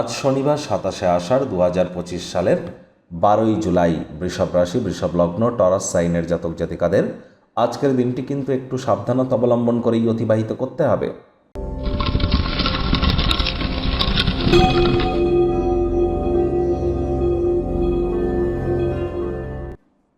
আজ শনিবার সাতাশে আষাঢ় দু হাজার পঁচিশ সালের বারোই জুলাই। বৃষভ রাশি, বৃষভ লগ্ন, টরাস সাইনের জাতক জাতিকাদের আজকের দিনটি কিন্তু একটু সাবধানতা অবলম্বন করেই অতিবাহিত করতে হবে।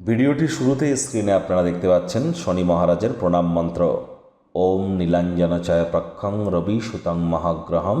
ভিডিওটি শুরুতেই স্ক্রিনে আপনারা দেখতে পাচ্ছেন শনি মহারাজের প্রণাম মন্ত্র। ওম নীলাঞ্জন চয় প্রক্ষং রবি সুতং মহাগ্রহম।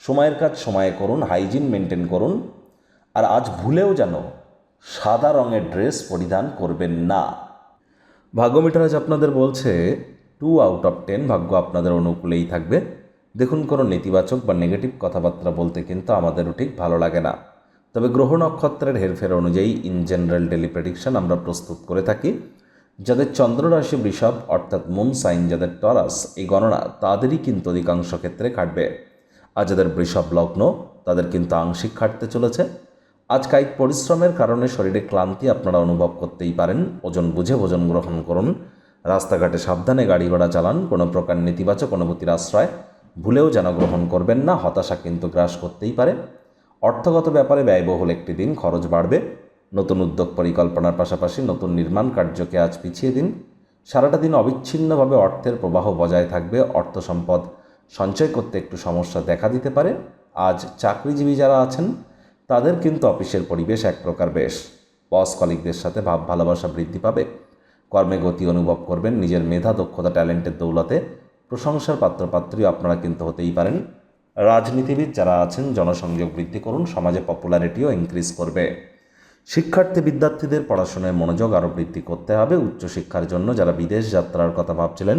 সময়ের কাজ সময়ে করুন হাইজিন মেনটেন করুন। আর আজ ভুলেও যেন সাদা রঙের ড্রেস পরিধান করবেন না। ভাগ্যমিটার আজ আপনাদের বলছে টু আউট অফ টেন ভাগ্য আপনাদের অনুকূলেই থাকবে। দেখুন কোনো নেতিবাচক বা নেগেটিভ কথাবার্তা বলতে কিন্তু আমাদেরও ঠিক ভালো লাগে না। তবে গ্রহ নক্ষত্রের হেরফের অনুযায়ী ইন জেনারেল ডেলি প্রেডিকশন আমরা প্রস্তুত করে থাকি। যাদের চন্দ্ররাশি বৃষভ, অর্থাৎ মুন সাইন যাদের টরাস এই গণনা তাদেরই কিন্তু অধিকাংশ ক্ষেত্রে খাটবে আর যাদের বৃষভ লগ্ন, তাদের কিন্তু আংশিক খাটতে চলেছে। আজ কায়িক পরিশ্রমের কারণে শরীরে ক্লান্তি আপনারা অনুভব করতেই পারেন। ওজন বুঝে ভোজন গ্রহণ করুন। রাস্তাঘাটে সাবধানে গাড়ি ঘোড়া চালান। কোনো প্রকার নেতিবাচক অনুভূতির আশ্রয় ভুলেও যেন গ্রহণ করবেন না, হতাশা কিন্তু গ্রাস করতেই পারে। অর্থগত ব্যাপারে ব্যয়বহুল একটি দিন, খরচ বাড়বে। নতুন উদ্যোগ পরিকল্পনার পাশাপাশি নতুন নির্মাণ কার্যকে আজ পিছিয়ে দিন। সারাটা দিন অবিচ্ছিন্নভাবে অর্থের প্রবাহ বজায় থাকবে, অর্থ সম্পদ সঞ্চয় করতে একটু সমস্যা দেখা দিতে পারে। আজ চাকরিজীবী যারা আছেন, তাদের কিন্তু অফিসের পরিবেশ এক প্রকার বেশ। বস কলিকদের সাথে ভাব ভালোবাসা বৃদ্ধি পাবে। কর্মে গতি অনুভব করবেন, নিজের মেধা, দক্ষতা, ট্যালেন্টের দৌলতে। প্রশংসার পাত্রপাত্রী আপনারা কিন্তু হতেই পারেন। রাজনীতিবিদ যারা আছেন, জনসংযোগ বৃদ্ধি করুন, সমাজে পপুলারিটিও ইনক্রিজ করবে। শিক্ষার্থী বিদ্যার্থীদের পড়াশোনায় মনোযোগ আরও বৃদ্ধি করতে হবে। উচ্চশিক্ষার জন্য যারা বিদেশ যাত্রার কথা ভাবছিলেন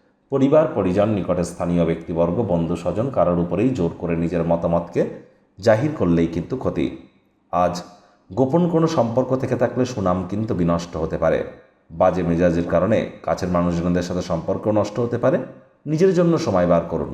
পরিবার নিকটে স্থানীয় ব্যক্তিবর্গ, বন্ধু, স্বজন কারোর উপরেই জোর করে নিজের মতামতকে জাহির করলেই কিন্তু ক্ষতি। আজ গোপন কোনো সম্পর্ক থেকে থাকলে সুনাম কিন্তু বিনষ্ট হতে পারে। বাজে মেজাজের কারণে কাছের মানুষজনদের সাথে সম্পর্ক নষ্ট হতে পারে। নিজের জন্য সময় বার করুন।